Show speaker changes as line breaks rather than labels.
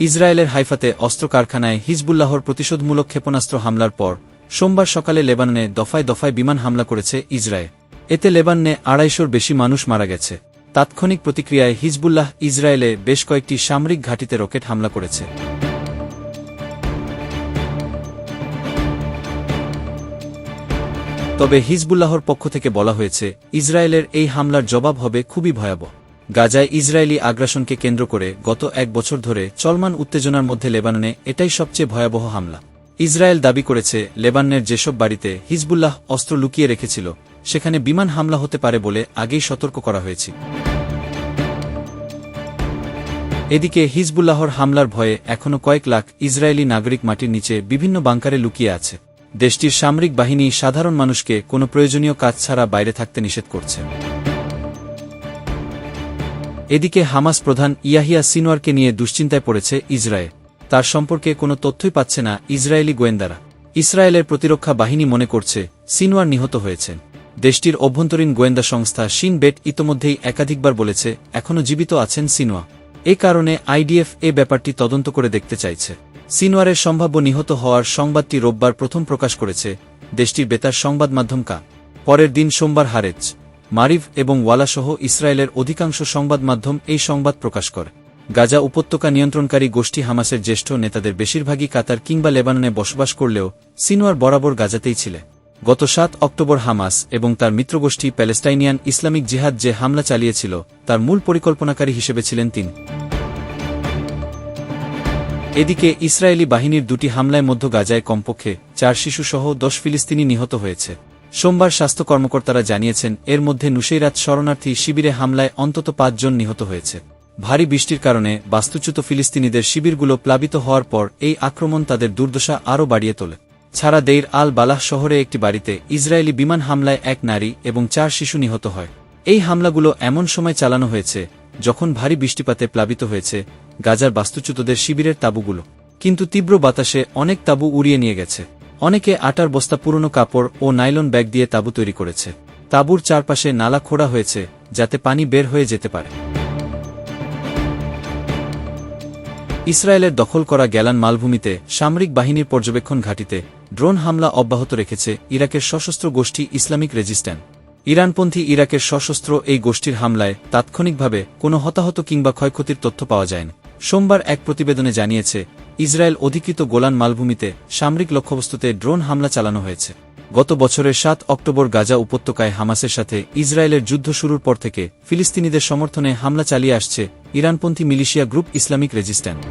ইসরায়েলের হাইফাতে অস্ত্র কারখানায় হিজবুল্লাহর প্রতিশোধমূলক ক্ষেপণাস্ত্র হামলার পর সোমবার সকালে লেবাননে দফায় দফায় বিমান হামলা করেছে ইসরায়েল। এতে লেবাননে আড়াইশোর বেশি মানুষ মারা গেছে। তাৎক্ষণিক প্রতিক্রিয়ায় হিজবুল্লাহ ইসরায়েলে বেশ কয়েকটি সামরিক ঘাঁটিতে রকেট হামলা করেছে। তবে হিজবুল্লাহর পক্ষ থেকে বলা হয়েছে, ইসরায়েলের এই হামলার জবাব হবে খুবই ভয়াবহ। গাজায় ইসরায়েলি আগ্রাসনকে কেন্দ্র করে গত এক বছর ধরে চলমান উত্তেজনার মধ্যে লেবাননে এটাই সবচেয়ে ভয়াবহ হামলা। ইসরায়েল দাবি করেছে লেবাননের যেসব বাড়িতে হিজবুল্লাহ অস্ত্র লুকিয়ে রেখেছিল, সেখানে বিমান হামলা হতে পারে বলে আগেই সতর্ক করা হয়েছে। এদিকে হিজবুল্লাহর হামলার ভয়ে এখনও কয়েক লাখ ইসরায়েলি নাগরিক মাটির নিচে বিভিন্ন বাংকারে লুকিয়ে আছে। দেশটির সামরিক বাহিনী সাধারণ মানুষকে কোনো প্রয়োজনীয় কাজ ছাড়া বাইরে থাকতে নিষেধ করছে। এদিকে হামাস প্রধান ইয়াহিয়া সিনোয়ারকে নিয়ে দুশ্চিন্তায় পড়েছে ইসরায়েল। তার সম্পর্কে কোনো তথ্যই পাচ্ছে না ইসরায়েলি গোয়েন্দারা। ইসরায়েলের প্রতিরক্ষা বাহিনী মনে করছে সিনোয়ার নিহত হয়েছেন। দেশটির অভ্যন্তরীণ গোয়েন্দা সংস্থা শিন বেট ইতোমধ্যেই একাধিকবার বলেছে, এখনও জীবিত আছেন সিনোয়া এ কারণে আইডিএফ এ ব্যাপারটি তদন্ত করে দেখতে চাইছে। সিনোয়ারের সম্ভাব্য নিহত হওয়ার সংবাদটি রোববার প্রথম প্রকাশ করেছে দেশটির বেতার সংবাদ মাধ্যম কা। পরের দিন সোমবার হারেজ। মারিভ এবং ওয়ালাসহ ইসরায়েলের অধিকাংশ সংবাদ মাধ্যম এই সংবাদ প্রকাশ করে। গাজা উপত্যকা নিয়ন্ত্রণকারী গোষ্ঠী হামাসের জ্যেষ্ঠ নেতাদের বেশিরভাগই কাতার কিংবা লেবাননে বসবাস করলেও সিনোয়ার বরাবর গাজাতেই ছিলেন গত সাত অক্টোবর হামাস এবং তার মিত্রগোষ্ঠী প্যালেস্টাইনিয়ান ইসলামিক জিহাদ যে হামলা চালিয়েছিল, তার মূল পরিকল্পনাকারী হিসেবে ছিলেন তিনি। এদিকে ইসরায়েলি বাহিনীর দুটি হামলায় মধ্য গাজায় কমপক্ষে চার শিশুসহ দশ ফিলিস্তিনি নিহত হয়েছে। সোমবার স্বাস্থ্য কর্মকর্তারা জানিয়েছেন, এর মধ্যে নুসেইরাত শরণার্থী শিবিরে হামলায় অন্তত পাঁচজন নিহত হয়েছে। ভারী বৃষ্টির কারণে বাস্তুচ্যুত ফিলিস্তিনিদের শিবিরগুলো প্লাবিত হওয়ার পর এই আক্রমণ তাদের দুর্দশা আরও বাড়িয়ে তোলে। ছাড়া দেইর আল বালাহ শহরে একটি বাড়িতে ইসরায়েলি বিমান হামলায় এক নারী এবং চার শিশু নিহত হয়। এই হামলাগুলো এমন সময় চালানো হয়েছে, যখন ভারী বৃষ্টিপাতে প্লাবিত হয়েছে গাজার বাস্তুচ্যুতদের শিবিরের তাঁবুগুলো। কিন্তু তীব্র বাতাসে অনেক তাঁবু উড়িয়ে নিয়ে গেছে। অনেকে আটার বস্তা পুরনো কাপড় ও নাইলন ব্যাগ দিয়ে তাঁবু তৈরি করেছে। তাঁবুর চারপাশে নালা খোঁড়া হয়েছে, যাতে পানি বের হয়ে যেতে পারে। ইসরায়েলের দখল করা গ্যালান মালভূমিতে সামরিক বাহিনীর পর্যবেক্ষণ ঘাঁটিতে ড্রোন হামলা অব্যাহত রেখেছে ইরাকের সশস্ত্র গোষ্ঠী ইসলামিক রেজিস্ট্যান্ট। ইরানপন্থী ইরাকের সশস্ত্র এই গোষ্ঠীর হামলায় তাৎক্ষণিকভাবে কোনো হতাহত কিংবা ক্ষয়ক্ষতির তথ্য পাওয়া যায়নি। সোমবার এক প্রতিবেদনে জানিয়েছে ইসরায়েল অধিকৃত গোলান মালভূমিতে সামরিক লক্ষ্যবস্তুতে ড্রোন হামলা চালানো হয়েছে। গত বছরের সাত অক্টোবর গাজা উপত্যকায় হামাসের সাথে ইসরায়েলের যুদ্ধ শুরুর পর থেকে ফিলিস্তিনিদের সমর্থনে হামলা চালিয়ে আসছে ইরানপন্থী মিলিশিয়া গ্রুপ ইসলামিক রেজিস্ট্যান্ট।